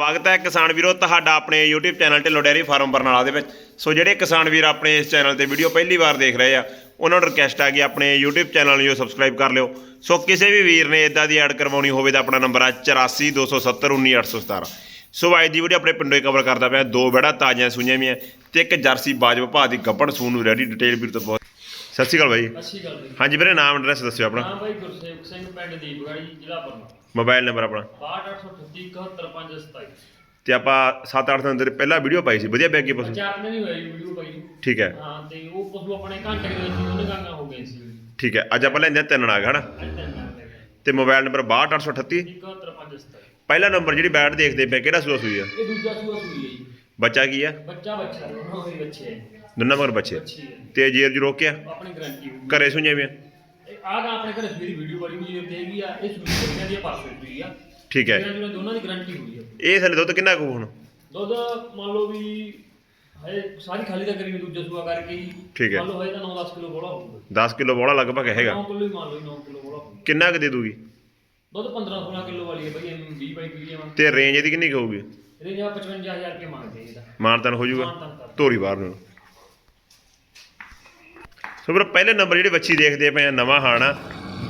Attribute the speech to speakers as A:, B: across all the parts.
A: ਸਵਾਗਤ ਹੈ ਕਿਸਾਨ ਵੀਰੋ, ਤੁਹਾਡਾ ਆਪਣੇ YouTube channel Dhillon dairy farm Barnala ਦੇ ਵਿੱਚ। ਸੋ ਜਿਹੜੇ ਕਿਸਾਨ ਵੀਰ ਆਪਣੇ ਇਸ ਚੈਨਲ ਤੇ ਵੀਡੀਓ ਪਹਿਲੀ ਵਾਰ ਦੇਖ ਰਹੇ ਆ, ਉਹਨਾਂ ਨੂੰ ਰਿਕਵੈਸਟ ਆ ਕਿ ਆਪਣੇ YouTube ਚੈਨਲ ਨੂੰ ਜੋ ਸਬਸਕ੍ਰਾਈਬ ਕਰ ਲਿਓ। ਸੋ ਕਿਸੇ ਵੀ ਵੀਰ ਨੇ ਇਦਾਂ ਦੀ ਐਡ ਕਰਵਾਉਣੀ ਹੋਵੇ ਤਾਂ ਆਪਣਾ ਨੰਬਰ ਆ 8427191817 ਸੋ ਅੱਜ ਦੀ ਵੀਡੀਓ ਆਪਣੇ ਪਿੰਡੋਂ ਹੀ ਕਵਰ ਕਰਦਾ ਪਿਆ, ਦੋ ਬੜਾ ਤਾਜ਼ੀਆਂ ਸੁਈਆਂ ਵੀ ਤੇ ਇੱਕ ਜਰਸੀ ਬਾਜਵਾ ਭਾਅ ਦੀ ਗੱਪਣ ਸੂਨ ਨੂੰ ਰੈਡੀ ਡਿਟੇਲ ਵੀਰ ਤੋਂ ਬਹੁਤ ਸਤਿ ਸ਼੍ਰੀ ਅਕਾਲ ਬਾਈ।
B: ਅੱਛੀ ਗੱਲ ਬਈ।
A: ਹਾਂਜੀ ਵੀਰੇ ਨਾਮ ਐਡਰੈਸ ਦੱਸਿਓ ਆਪਣਾ।
B: ਹਾਂ ਬਾਈ ਗੁਰਸੇਵਕ ਸਿੰਘ ਪਿੰਡ ਦੀਪਗੜ੍ਹ ਜੀ ਜ਼ਿਲ੍ਹਾ ਬਰਨਾਲਾ
A: ਮੋਬਾਈਲ ਨੰਬਰ ਆਪਣਾ।
B: 62838
A: ਤੇ ਆਪਾਂ 7-8 ਦਿਨ ਪਹਿਲਾਂ ਵੀਡੀਓ ਪਾਈ ਸੀ ਵਧੀਆ ਬੈਗ ਕੀ ਪਸੂ?
B: ਚਾਰ ਦਿਨ ਹੀ ਹੋਏ ਵੀਡੀਓ ਨੂੰ।
A: ਠੀਕ ਹੈ।
B: ਹਾਂ ਤੇ ਉਹ ਪਸ਼ੂ ਆਪਣੇ ਘੰਟੇ ਦੇ ਵਿੱਚ ਉਹਨੇ ਗਾਂਗਾ ਹੋ ਗਏ ਸੀ।
A: ਠੀਕ ਹੈ ਅੱਜ ਆਪਾਂ ਲੈਂਦੇ ਹਾਂ ਤਿੰਨ ਨਾਗ ਹਨਾ?
B: ਅੱਜ
A: ਤੇ ਮੋਬਾਈਲ ਨੰਬਰ 62838
B: 62837
A: ਪਹਿਲਾ ਨੰਬਰ ਜਿਹੜੀ ਬੈਟ ਦੇਖਦੇ ਪਏ ਕਿਹੜਾ ਸੂਆ ਸੂਈ ਆ?
B: ਇਹ ਦੂਜਾ ਸੂਆ ਸੂਈ ਹੈ ਜੀ।
A: ਬੱਚਾ ਕੀ ਆ?
B: ਬੱਚਾ ਬੱਚਾ ਦੋਨੋਂ ਹੀ ਬੱਚੇ ਹੈ
A: ਦੋਨਾਂ ਮਗਰ ਬੱਚੇ।
B: ਹੈ
A: ਤੇ ਜੇਰ ਜੂ ਰੋਕਿਆ?
B: ਆਪਣੀ ਗਰੰਟੀ ਹੋਊਗੀ।
A: ਘਰੇ ਸੁਈਆਂ ਵੀ ਆ
B: ਇਹ ਆਹ ਤਾਂ ਆਪਣੇ ਘਰੇ ਸਵੇਰੀ ਵੀਡੀਓ ਬੜੀ ਹੋਈ ਦੇਗੀ ਆ ਇਹ ਸੂਈ ਬੱਚਿਆਂ ਦੀ ਪਾਸੇ ਹੋਈ ਆ
A: ਠੀਕ ਹੈ।
B: ਇਹਨਾਂ ਦੀ ਦੋਨਾਂ ਦੀ ਗਰੰਟੀ ਹੋਈ ਆ।
A: ਇਹ ਥੱਲੇ ਦੁੱਧ ਕਿੰਨਾ ਕੁ ਹੁਣ?
B: ਦੁੱਧ ਮੰਨ ਲਓ ਵੀ ਹਜੇ ਸਾਰੀ ਖਾਲੀ ਦਾ ਕਰੀ ਦੂਜਾ ਸੂਆ ਕਰਕੇ ਹੀ।
A: ਠੀਕ ਹੈ।
B: ਮੰਨ ਲਓ ਹਜੇ ਤਾਂ 9-10 ਕਿਲੋ ਬੋਲਾ ਹੋਊਗਾ।
A: 10 ਕਿਲੋ ਬੋਲਾ ਲਗਭਗ ਹੈਗਾ।
B: 9 ਕਿਲੋ ਹੀ ਮੰਨ ਲਓ 9 ਕਿਲੋ ਬੋਲਾ ਹੋਊਗਾ।
A: ਕਿੰਨਾ ਕੁ ਦੇ ਦੂਗੀ?
B: ਦੁੱਧ 15-16 ਕਿਲੋ ਵਾਲੀ ਹੈ ਬਈ 20 ਬਾਈ ਪੀ ਜਾਵਾਂ
A: ਤੇ ਰੇਂਜ ਇਹਦੀ ਕਿੰਨੀ ਕੁ ਹੋਊਗੀ?
B: ਇਹਦੇ ਜਿਹੜਾ 55000 ਰੁਪਏ ਮੰਗਦੇ ਇਹਦਾ।
A: ਮਾਨਤਨ ਹੋ ਜਾਊਗਾ। ਧੋਰੀ ਬਾਹਰ ਨੂੰ। ਸੋ ਫਿਰ ਪਹਿਲੇ ਨੰਬਰ ਜਿਹੜੇ ਬੱਚੀ ਦੇਖਦੇ ਪਏ ਆ, ਨਵਾਂ ਹਾਣਾ,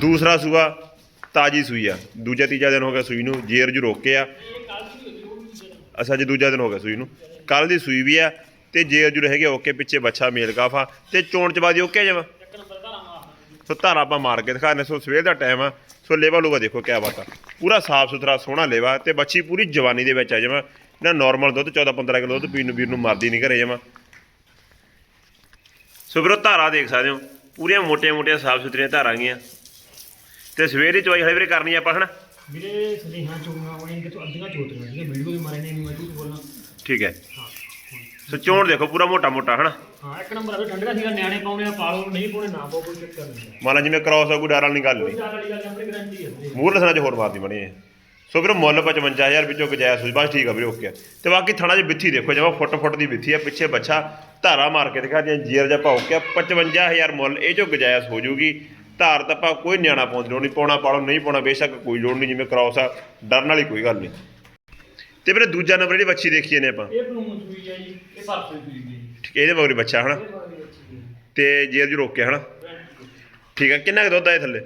A: ਦੂਸਰਾ ਸੂਆ, ਤਾਜੀ ਸੂਈ ਆ। ਦੂਜਾ ਤੀਜਾ ਦਿਨ ਹੋ ਗਿਆ ਸੂਈ ਨੂੰ ਜੇਰ ਜੂ ਰੋਕੇ ਆ।
B: ਇਹ
A: ਅੱਛਾ ਜੀ ਦੂਜਾ ਦਿਨ ਹੋ ਗਿਆ ਸੂਈ ਨੂੰ। ਕੱਲ ਦੀ ਸੂਈ ਵੀ ਆ ਤੇ ਜੇਰ ਜੂ ਗਿਆ, ਓਕੇ, ਪਿੱਛੇ ਬੱਚਾ ਮੇਲ ਕਾਫਾ ਤੇ ਚੋਣ ਚਬਾਦੀ ਓਕੇ ਜਮਾ?
B: ਇੱਕ ਨੰਬਰ ਦਾ
A: ਸੋ ਧਾਰਾ ਆਪਾਂ ਮਾਰ ਕੇ ਦਿਖਾਣੇ ਸੋ ਸਵੇਰ ਦਾ ਟਾਈਮ ਆ। ਸੋ ਲੇਵਾ ਲੂਵਾ ਦੇਖੋ, ਕਿਆ ਬਾਤ ਆ। ਪੂਰਾ ਸਾਫ਼ ਸੁਥਰਾ, ਸੋਹਣਾ ਲੇਵਾ ਤੇ ਬੱਚੀ ਪੂਰੀ ਜਵਾਨੀ ਦੇ ਵਿੱਚ ਆ ਜਮਾ। ਨਾ ਨਾਰਮਲ ਦੁੱਧ 14 15 ਕਿਲੋ ਦੁੱਧ ਪੀਣ ਨੂੰ, ਵੀਰ ਨੂੰ ਮਰਦੀ ਨਹੀਂ ਘਰੇ ਜਮਾ। ਸੋ ਵੀਰੋ ਧਾਰਾ ਦੇਖ ਸਕਦੇ ਹੋ। ਪੂਰੀਆਂ ਮੋਟੀਆਂ ਮੋਟੀਆਂ ਸਾਫ਼ ਸੁਥਰੀਆਂ ਧਾਰਾਂ ਗੀਆਂ ਤੇ ਸਵੇਰ ਦੀ ਚਵਾਈ ਹਲੇ ਵੀਰੇ ਕਰਨੀ ਆਪਾਂ ਹਨਾ?
B: ਵੀਰੇ ਸਨੇਹਾਂ ਚੁੰਗਾ ਵਾਲੀ ਕਿ ਤੂੰ ਅੱਧੀਆਂ ਚੋਤਰੀਆਂ ਜਿਹੜੀਆਂ ਵੀਡੀਓ ਦੇ ਮਾਰੇ ਨੇ ਨਹੀਂ ਮੈਂ ਝੂਠ ਬੋਲਣਾ
A: ਠੀਕ ਹੈ।
B: ਹਾਂ
A: ਸੋ ਚੋਣ ਦੇਖੋ ਪੂਰਾ ਮੋਟਾ ਮੋਟਾ ਹਨਾ?
B: ਹਾਂ ਇੱਕ ਨੰਬਰ ਆ ਠੰਡਾ ਸੀਗਾ ਨਿਆਣੇ ਪਾਉਣੇ ਆ ਪਾਲੋ ਨਹੀਂ ਪਾਉਣੇ ਨਾ ਪਾਓ ਕੋਈ ਚੱਕਰ ਨਹੀਂ।
A: ਮੰਨ ਲਾ ਜਿਵੇਂ ਕ੍ਰਾਸ ਆ ਕੋਈ ਡਰ ਵਾਲੀ ਗੱਲ ਨਹੀਂ। ਮੂਹਰ ਲਸਣਾ ਚ ਹੋਰ ਮਾਰਦੀ ਬਣੀ ਸੋ ਵੀਰੇ ਮੁੱਲ 55000 ਵਿੱਚੋਂ ਗਜਾਇਜ਼ ਹੋਈ ਬਸ ਠੀਕ ਆ ਵੀਰੇ ਓਕੇ। ਤੇ ਬਾਕੀ ਥਣਾ 'ਚ ਬਿੱਥੀ ਦੇਖੋ ਜਮਾ ਫੁੱਟ ਫੁੱਟ ਦੀ ਬਿੱਥੀ ਆ ਪਿੱਛੇ ਬੱਚਾ ਧਾਰਾ ਮਾਰ ਕੇ ਦਿਖਾ ਦਿਆਂ ਜੀਰ ਜਾ ਪਾਉ ਕੇ 55000 ਮੁੱਲ ਇਹ ਜੋ ਗਜਾਇਜ਼ ਹੋ ਜੂਗੀ ਧਾਰ ਤਾਂ ਆਪਾਂ ਕੋਈ ਨਿਆਣਾ ਪਾਉਣ ਦੀ ਲੋੜ ਨਹੀਂ ਪਾਉਣਾ ਪਾਲੋ ਨਹੀਂ ਪਾਉਣਾ ਬੇਸ਼ੱਕ ਕੋਈ ਲੋੜ ਨਹੀਂ ਜਿਵੇਂ ਕ੍ਰਾਸ ਆ ਡਰਨ ਵਾਲੀ ਕੋਈ ਗੱਲ ਨਹੀਂ। ਤੇ ਵੀਰੇ ਦੂਜਾ ਨੰਬਰ ਜਿਹੜੀ ਬੱਚੀ ਦੇਖੀ ਨੇ ਆਪਾਂ।
B: ਇਹ ਬਲੂਨ ਸੂਈ ਹੈ ਜੀ ਇਹ ਪਰਸੋਂ ਸੂਈ ਜੀ
A: ਠੀਕ ਹੈ, ਇਹਦੇ ਮਗਰ ਬੱਚਾ ਹਨਾ ਤੇ ਜੀਰ ਜੂ ਰੋਕਿਆ ਹਨਾ? ਠੀਕ ਹੈ ਕਿੰਨਾ ਕੁ ਦੁੱਧ ਆ ਇਹ ਥੱਲੇ?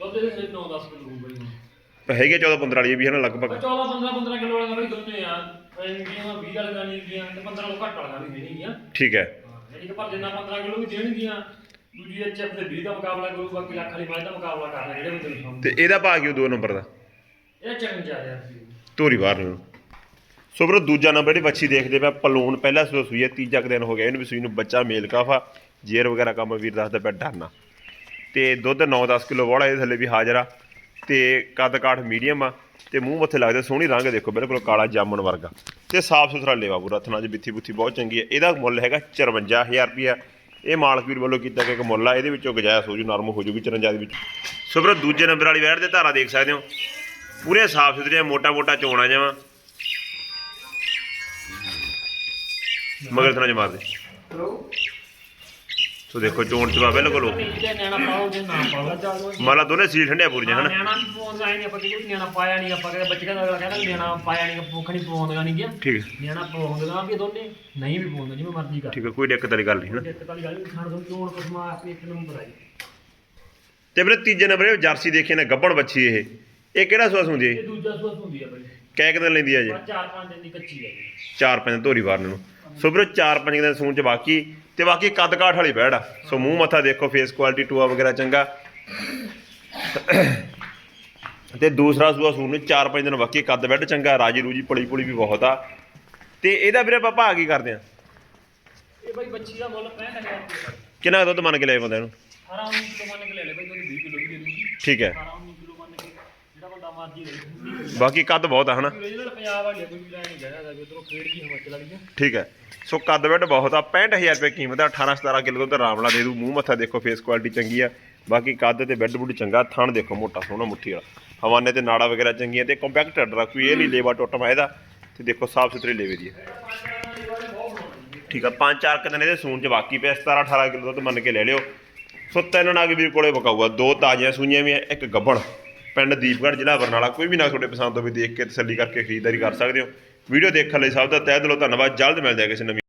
B: ਦੁੱਧ ਦੇ 9-10 ਕਿਲੋ ਹੋਊਗਾ ਜੀ।
A: ਹੈਗੇ 14 15 ਵਾਲੀ ਵੀ ਹਨਾ ਲਗਭਗ।
B: 14 15 15 ਕਿਲੋ ਵਾਲਾ ਦੋਨੇ ਆ। ਇੰਡੀਆਂ 20 ਵਾਲੀਆਂ ਨਹੀਂ ਗਈਆਂ ਤੇ 15 ਕਿਲੋ ਘੱਟ ਵਾਲੀਆਂ ਵੀ ਦੇਣਗੀਆਂ
A: ਠੀਕ ਹੈ।
B: ਜਿਹੜੀ ਕਿ ਪਰ ਜਿੰਨਾ 15 ਕਿਲੋ ਵੀ ਦੇਣਗੀਆਂ। ਦੂਜੀ ਐਚ ਐਫ ਦੇ 20 ਦਾ ਮੁਕਾਬਲਾ ਕਰੂ ਬਾਕੀ ਲੱਖ ਵਾਲੀ ਦਾ ਮੁਕਾਬਲਾ ਕਰਨਾ ਜਿਹੜੇ ਬੰਦੇ ਨੂੰ ਸਾਹਮਣੇ
A: ਤੇ ਇਹਦਾ ਭਾਅ ਕਿਉਂ ਦੋ ਨੰਬਰ ਦਾ?
B: ਇਹ ਚੱਕਣ ਜਾ ਰਿਹਾ ਸੀ
A: ਧੂਰੀ ਬਾਹਰ ਨੂੰ। ਸੋ ਵੀਰੋ ਦੂਜਾ ਨੰਬਰ ਜਿਹੜੀ ਬੱਚੀ ਦੇਖਦੇ ਪਿਆ ਪਲੂਨ ਪਹਿਲਾ ਸੂਈ ਹੈ ਤੀਜਾ ਕੁ ਦਿਨ ਹੋ ਗਿਆ ਇਹਨੂੰ ਵੀ ਸੂਈ ਨੂੰ ਬੱਚਾ ਮੇਲ ਕਾਫਾ। ਜੇਰ ਵਗੈਰਾ ਕੰਮ ਵੀਰ ਦੱਸਦਾ ਪਿਆ ਡਰਨਾ। ਤੇ ਦੁੱਧ 9-10 ਕਿਲੋ ਵਾਲਾ ਇਹਦੇ ਥੱਲੇ ਵੀ ਹਾਜ਼ਰ ਆ। ਤੇ ਕੱਦ ਕਾਠ ਮੀਡੀਅਮ ਆ, ਤੇ ਮੂੰਹ ਮੱਥੇ ਲੱਗਦੇ ਸੋਹਣੀ ਰੰਗ ਦੇਖੋ, ਬਿਲਕੁਲ ਕਾਲਾ ਜਾਮਣ ਵਰਗਾ। ਤੇ ਸਾਫ਼ ਸੁਥਰਾ ਲੇਵਾ ਪੂਰਾ ਥਣਾ 'ਚ ਬਿੱਥੀ ਬੁੱਥੀ ਬਹੁਤ ਚੰਗੀ ਹੈ ਇਹਦਾ ਮੁੱਲ ਹੈਗਾ 54000 ਰੁਪਿਆ ਇਹ ਮਾਲਕ ਵੀਰ ਵੱਲੋਂ ਕੀਤਾ ਗਿਆ ਇੱਕ ਮੁੱਲ ਆ, ਇਹਦੇ ਵਿੱਚੋਂ ਗੁਜਾਇਸ਼ ਹੋ ਜੂ, ਨਰਮ ਹੋ ਜੂਗੀ 54 ਦੇ ਵਿੱਚ। ਸੋ ਵੀਰੋ, ਦੂਜੇ ਨੰਬਰ ਵਾਲੀ ਵੈਟ ਦੇ ਧਾਰਾ ਦੇਖ ਸਕਦੇ ਹੋ। ਪੂਰੇ ਸਾਫ਼ ਸੁਥਰੀਆਂ ਮੋਟਾ ਮੋਟਾ ਚੋਣਾ ਜਾਵਾਂ ਮਗਰ ਥਣਾ ਜਮਾਰ ਦੇ। ਸੋ ਦੇਖੋ ਚੋਣ ਚਵਾ ਬਿਲਕੁਲ
B: ਜੇ ਨਿਆਣਾ ਪਾਓ ਜੇ ਨਾ ਪਾਓ ਚੱਲ
A: ਮਾਲਾ ਦੋਨੇ ਸੀਲ ਠੰਡਿਆ ਪੂਰੀਆਂ ਹਨਾ?
B: ਨਿਆਣਾ ਵੀ ਪਾਉਂਦਾ ਨਹੀਂ ਆਪਾਂ ਕਿਉਂਕਿ ਨਿਆਣਾ ਪਾਇਆ ਨਹੀਂ ਆਪਾਂ ਕਹਿੰਦੇ ਬੱਚੇ ਕਹਿੰਦਾ ਕਹਿੰਦਾ ਨਿਆਣਾ ਪਾਇਆ ਨਹੀਂ ਭੁੱਖ ਨਹੀਂ ਪਾਉਂਦਾ ਨਹੀਂ ਗਿਆ।
A: ਠੀਕ। ਹੈ
B: ਨਿਆਣਾ ਪਾਉਂਦਾ ਵੀ ਦੋਨੇ ਨਹੀਂ ਵੀ ਪਾਉਂਦਾ ਜਿਵੇਂ ਮਰਜ਼ੀ ਕਰ।
A: ਠੀਕ ਹੈ ਕੋਈ ਦਿੱਕਤ ਵਾਲੀ ਗੱਲ ਨਹੀਂ ਹਨਾ?
B: ਇੱਕ ਤਾਂ ਗੱਲ ਨਹੀਂ ਖਾਣ ਤੋਂ ਚੋਣ ਕਸਮਾ ਆਪਣੀ ਇੱਕ ਨੰਬਰ ਆਈ
A: ਤੇ ਵੀਰੇ ਤੀਜੇ ਨੰਬਰ ਇਹ ਜਰਸੀ ਦੇਖੇ ਨੇ ਗੱਬਣ ਬੱਚੀ ਇਹ। ਇਹ ਕਿਹੜਾ ਸੂਸ ਹੁੰਦੀ ਹੈ
B: ਇਹ ਦੂਜਾ ਸੂਸ ਹੁੰਦੀ ਆ ਬਈ।
A: ਕਹਿ ਕਿਦਾਂ ਲੈਂਦੀ ਹੈ ਜੀ?
B: ਬਸ ਚਾਰ ਪੰਜ ਦਿਨ ਦੀ ਕੱਚੀ ਹੈ ਜੀ।
A: ਚਾਰ ਪੰਜ ਧੋਰੀ ਵਾਰਨ ਨੂੰ। ਸੋ ਵੀਰੇ ਚਾਰ ਪੰਜ ਦਿਨ ਸੂਣ ਚ ਬਾਕੀ ਤੇ ਬਾਕੀ ਕੱਦ ਕਾਠ ਵਾਲੀ ਬੈੜ ਆ। ਸੋ ਮੂੰਹ ਮੱਥਾ ਦੇਖੋ ਫੇਸ ਕੁਆਲਿਟੀ ਟੂਆ ਵਗੈਰਾ ਚੰਗਾ। ਤੇ ਦੂਸਰਾ ਸੂਆ ਸੂਣ ਨੂੰ ਚਾਰ ਪੰਜ ਦਿਨ ਬਾਕੀ ਕੱਦ ਬੈਡ ਚੰਗਾ ਰਾਜੀ ਰੂਜੀ ਪਲੀ ਪੁਲੀ ਵੀ ਬਹੁਤ ਆ। ਤੇ ਇਹਦਾ ਵੀਰੇ ਆਪਾਂ ਭਾਅ ਕੀ ਕਰਦੇ ਆ?
B: ਇਹ ਬਈ ਬੱਚੀ ਦਾ ਮੁੱਲ 65000 ਰੁਪਏ
A: ਕਿੰਨਾ ਦੁੱਧ ਮੰਨ ਕੇ ਲੈ ਬੰਦੇ ਨੂੰ
B: 18 19 ਕਿਲੋ ਮੰਨ ਕੇ ਲੈ ਲੈ ਬਈ ਤੁਹਾਨੂੰ 20 ਕਿਲੋ ਵੀ ਦੇ ਦੂੰਗੀ।
A: ਠੀਕ ਹੈ
B: 18 19 ਕਿਲੋ ਮੰਨ ਕੇ ਜਿਹੜਾ ਬੰਦਾ ਮਰਜ਼ੀ
A: ਬਾਕੀ ਕੱਦ ਬਹੁਤ ਆ ਹਨਾ?
B: ਰੀਜਨਲ ਪੰਜਾਬ ਵਾਲੀ ਆ, ਕੋਈ ਵੀ ਲੈਣ ਨਹੀਂ ਜਾਣਾ ਕਿ ਉਧਰੋਂ ਖੇਡ ਦੀ ਹਿਮਾਚਲ ਵਾਲੀ ਆ।
A: ਠੀਕ ਹੈ। ਸੋ ਕੱਦ ਬੈਡ ਬਹੁਤ ਆ 65000 ਰੁਪਏ ਕੀਮਤ ਆ 18 17 ਕਿਲੋ ਆਰਾਮ ਨਾਲ ਦੇ ਦੂ। ਮੂੰਹ ਮੱਥਾ ਦੇਖੋ ਫੇਸ ਕੁਆਲਿਟੀ ਚੰਗੀ ਆ। ਬਾਕੀ ਕੱਦ ਤੇ ਬੈੱਡ ਬੁੱਡ ਚੰਗਾ ਥਣ ਦੇਖੋ ਮੋਟਾ ਸੋਹਣਾ ਮੁੱਠੀ ਵਾਲਾ। ਹਵਾਨੇ ਤੇ ਨਾੜਾ ਵਗੈਰਾ ਚੰਗੀਆਂ ਤੇ ਕੰਪੈਕਟ ਰੱਖ ਕੋਈ ਇਹ ਨਹੀਂ ਲੇਵਾ ਟੁੱਟਮਾ ਇਹਦਾ। ਤੇ ਦੇਖੋ ਸਾਫ਼ ਸੁਥਰੇ ਲੇਵੇ ਦੀ ਠੀਕ ਆ ਪੰਜ ਚਾਰ ਕੁ ਦਿਨ ਇਹਦੇ ਸੂਣ ਚ ਬਾਕੀ ਪਿਆ 17 18 ਕਿਲੋ ਦੁੱਧ ਮੰਨ ਕੇ ਲੈ ਲਿਓ। ਸੋ ਤਿੰਨ ਨਾਗ ਵੀਰ ਕੋਲੇ ਬਕਾਊਗਾ ਦੋ ਤਾਜ਼ੀਆਂ ਸੂਈਆਂ ਵੀ ਇੱਕ ਗੱਬਣ। ਪਿੰਡ ਦੀਪਗੜ੍ਹ ਜ਼ਿਲ੍ਹਾ ਬਰਨਾਲਾ, ਕੋਈ ਵੀ ਨਾ ਤੁਹਾਡੇ ਪਸੰਦ ਹੋਵੇ, ਦੇਖ ਕੇ ਤਸੱਲੀ ਕਰਕੇ ਖਰੀਦਦਾਰੀ ਕਰ ਸਕਦੇ ਹੋ। ਵੀਡੀਓ ਦੇਖਣ ਲਈ ਸਭ ਦਾ ਤਹਿ ਦਿਲੋਂ ਧੰਨਵਾਦ, ਜਲਦ ਮਿਲਦੇ ਹਾਂ ਕਿਸੇ ਨਵੀਂ